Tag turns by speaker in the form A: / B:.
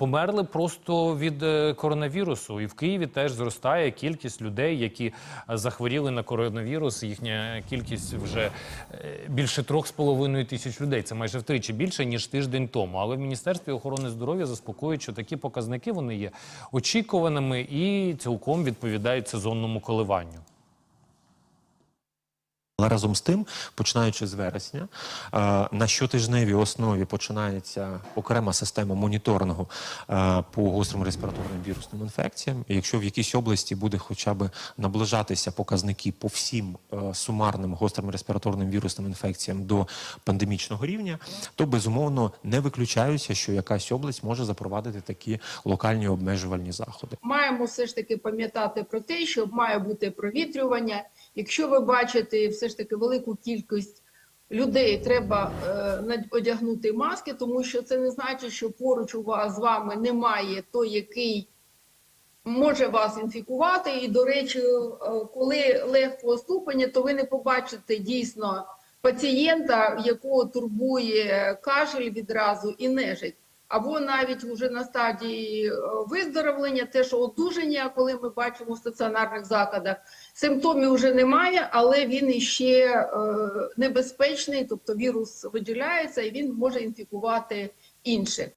A: померли просто від е, коронавірусу. І в Києві теж зростає кількість людей, які е, захворіли на коронавірус. Їхня кількість вже е, більше трьох з половиною тисяч людей. Це майже втричі більше ніж тиждень тому. Але в міністерстві охорони здоров'я заспокоюють, що такі показники вони є очікуваними і цілком відповідають сезонному коливанню.
B: Але разом з тим, починаючи з вересня, е, на щотижневій основі починається окрема система моніторингу е, по гострим респіраторним вірусним інфекціям. І якщо в якійсь області буде хоча б наближатися показники по всім е, сумарним гострим респіраторним вірусним інфекціям до пандемічного рівня, то безумовно не виключаюся, що якась область може запровадити такі локальні обмежувальні заходи.
C: маємо все ж таки пам'ятати про те, що має бути провітрювання. Якщо ви бачите все ж таки велику кількість людей, треба е, одягнути маски, тому що це не значить, що поруч у вас з вами немає той, який може вас інфікувати. І, до речі, е, коли легкого ступеня, то ви не побачите дійсно пацієнта, якого турбує кашель відразу і нежить. Або навіть вже на стадії е, виздоровлення, те, що одужання, коли ми бачимо в стаціонарних закладах, симптомів вже немає, але він іще е, небезпечний, тобто вірус виділяється і він може інфікувати інших.